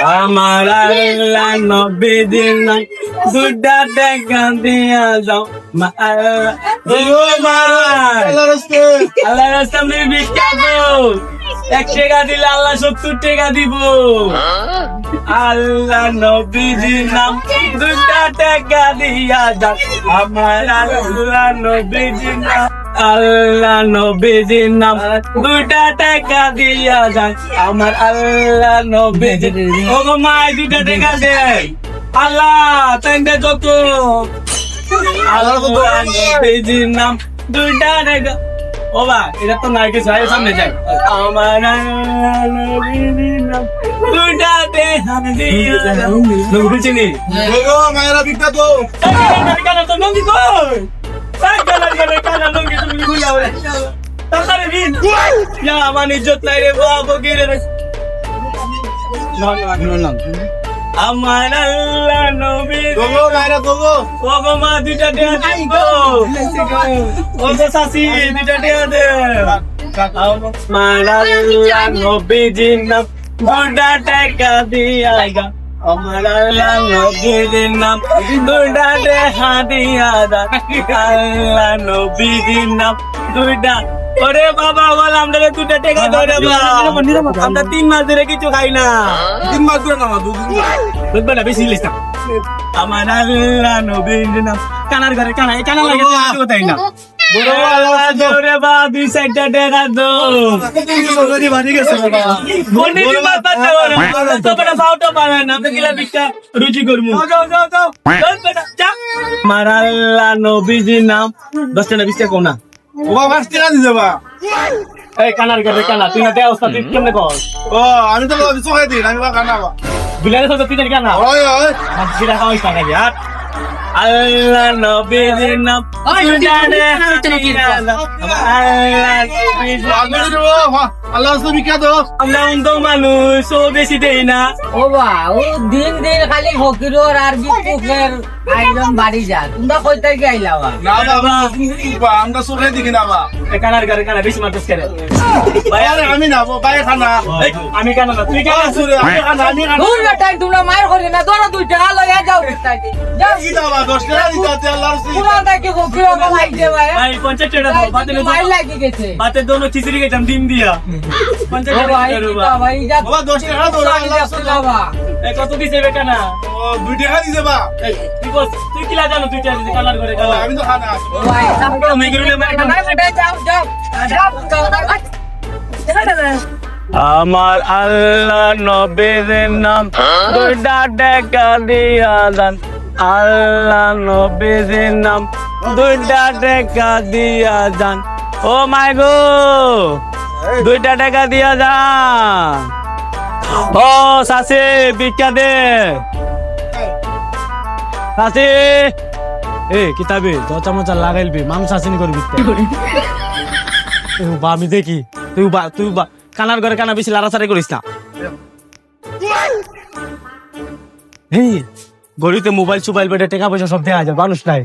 আমার আল্লাহ নবী দিন নাই দুটা টাকা দিয়া যাও আল্লাহ রাস্তা। আমি বিখ্যাত। এক টাকা দিলে আল্লাহ সত্তর টাকা দিব। আল্লাহ নবীজির নাম দুটা টাকা দিয়া যাও আমার আল্লাহ নবীজির নাম আল্লাহ নবীজির নাম। দুটা টাকা দিয়া যায়। আমার আল্লাহ নবীজির ও গো মাই দুটা টাকা দে। আল্লাহ তাইতে যত আল্লাহ নবীজির নাম। দুটা টাকা। ও বা এটা তো নাই কিছু আয় সামনে যাই আমার নবীজির নাম। দুটা টাকা দিয়া চিনি? গো মায়েরা বিখ্যাত। আমার ইজ্জত নাই রে বাবা গিরে আমার আল্লাহ নবী গো মায়েরা গো ও গো মা দুইটা দেয়া দিই গো ও গো শাসি দুইটা দেয়া দে আমার আল্লাহ নবীজির নাম দুটা টাকা দিয়া গা আমার আল্লাহ নবীজির নাম দুটা দেখা দিয়া দা। আল্লাহ নবীজির নাম দুইটা ওরে বাবা বল আমরা দুটা টাকা ধরে আমরা তিন মাস ধরে কিছু খাই না। তিন মাস ধরে দুদিন বুঝবে না বেশি লিস্ট আমার আল্লাহ নবীর নাম। কানার ঘরে কানা কানা লাগে তাই না? দুই রুচি আমার আল্লাহ নবীজির নাম। দশটা না বিশটা কোনা ও পাঁচ টাকা দিতে বা। এই কানার ঘরে কানা তুই না দেয়া তুই কেমনে কর ও আমি তো চোখাই দিন আমি কানা বা। বিলালে তুই কানা। ওই ওই। Oh, Allah Nabi আগে দিব আল্লাহ বিখ্যাত আমরা untuk মানুষ ও বেশি দেই না। ও বা ও দিন দিন খালি ফকিরর আর বিপুকের একদম বাড়ি যা তোমরা কই থেকে আইলা না বাবা আমরা চোখাই দেখি না বা। কানার ঘরে বেশি মারতেছ করে আমি না বাইরে খানা এই, আমি কানা না? তুই কানা সুরে আমি খানা আমি খানা দূর বেটাই তোমরা মার করি না তোরা দুই টাকা যাও বেটাই যাও। কি টাকা দিতে পুরা ভাই ভাই টাকা দাও বাতে লাগি গেছে। বাতে দোনো খিচুড়ি গেছিলাম ডিম দিয়া। টাকা ভাই যা। বাবা টাকা বাবা। কত দিছে বে কানা ও দুই টাকা দিতে বা। এই, তুই বস তুই কিলা জানো তুই কিলা দিছিস কানার ঘরে কানা আমি তো খানা ভাই আমি গরুলে মার কানা বেটাই যাও যাও যাও। আমার আল্লাহ নবীর নাম। দুইটা টাকা দিয়া যান আল্লাহ নবীর নাম। দুইটা টাকা দিয়া যান ও মাই গো দুইটা টাকা দিয়া যান ও সাসে ভিক্ষা দে। সাসে এ কিতাবে দচা মচা লাগাইলবি মাংস আসেনি করবি বা আমি দেখি। তুই বা তুই বা কানার ঘরে কানা বেশি লাড়াচাড়ি করিস না। হেই গড়িতে মোবাইল সুবাইল বেটে টাকা পয়সা সব দেওয়া যায় মানুষ নাই।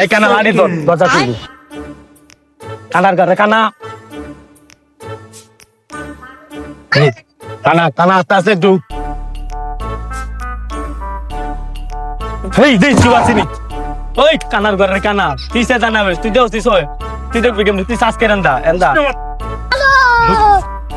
এই কানা লাড়ি তোর দরজা তুই কানার ঘরে কানা। এই, কানা কানা আস্তে আস্তে একটু। হেই দেখ তুই ওই কানার ঘরের কানা তুই সে জানাবে তুই দেও তুই সয় তুই দেখবি কেমনি তুই শ্বাস কেন দা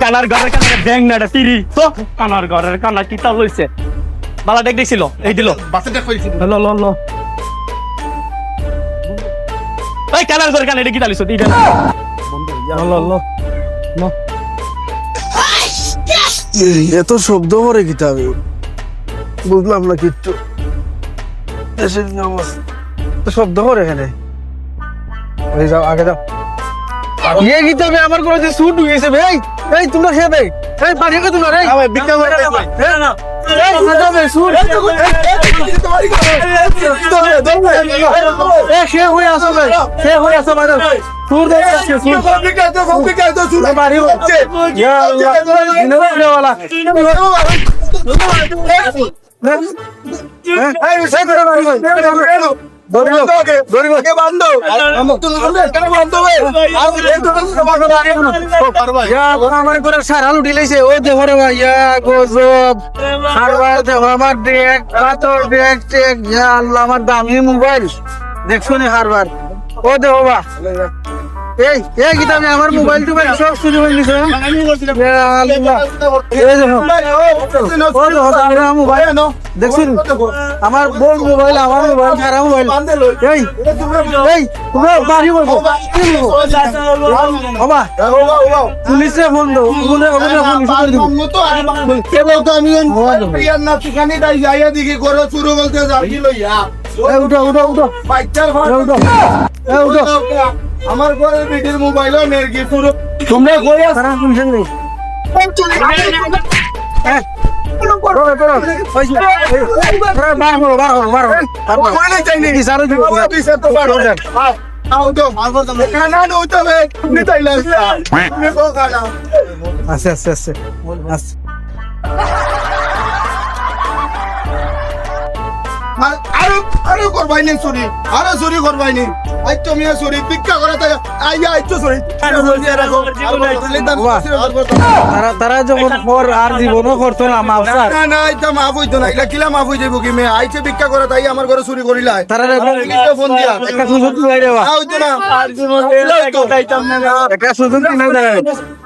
কানার ঘরের কানা ব্যাং না এটা তিরি। তো? কানার ঘরের কানা লইছে? বালা দেখ দেখছিল? এই দিল। ল ল ল। এই কানার ঘরের কানা এটা। ল ল ল। ল। এত শব্দ করে কিতাবে বুঝলাম না কিচ্ছু। দেশের অবস্থা শব্দ করে এখানে। ওই যাও আগে যাও। ইয়ে কিতাবে আমার কোনো যে সুট হয়েছে ভাই এই তোমরা খেয়ে দেয় এই পানি কে তোমরা রে আমার বিক্রি করে না, না, হয়ে হয়ে সুর সুর আমার করে সারা লুটি লাইছে ও দেহ রে ভাই গজব। হারবার দেহ আমার ডেক পাথর ডেক টেক আল্লাহ আমার দামি মোবাইল। দেখছ নি হারবার ও দেহ বা। এই এই গীতা আমি আমার মোবাইল টোবাইল সব চুরি হয়ে ইয়া এই দেখো ও দেহ আমার মোবাইল আমার মোবাইল আমার মোবাইল খারাপ মোবাইল এই এই তুমি বাড়ি বলব বাবা পুলিশে ফোন দাও ওগুলো ওগুলো ফোন করে দিব এই উঠো উঠো উঠো। উঠো। উঠো। আমার ঘরে বিটির মোবাইলও নেরগি পুরো তোমরা কই আছো? নি করো। করো ওই বার হলো বার হলো বার হলো কইলে চাইনি কি সারা দিব বাবা তুই সে তো বার যাক আও তো খানা নইতে হবে। নিতাইলা মে কো খানা আস্তে আস্তে আস্তে আস্তে আর- আরও করবাই নি চুরি আরও চুরি করবাই নি আই তো চুরি ভিক্ষা করে চুরি। তারা তারা যখন পর আর জীবনও করতো না মাফসার না না এটা মাফ হইতো না এটা কিলা মাফ হয়ে যাব কি মেয়ে? আইছে ভিক্ষা করে তাই আমার ঘরে চুরি করিলাই তারা ফোন দিয়া? একটা সুযোগ দিলাই দেওয়া হইতো না। একটা সুযোগ দিলাই দেওয়া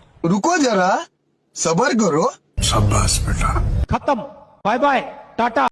रुको जरा सबर करो। खत्म। Bye bye tata.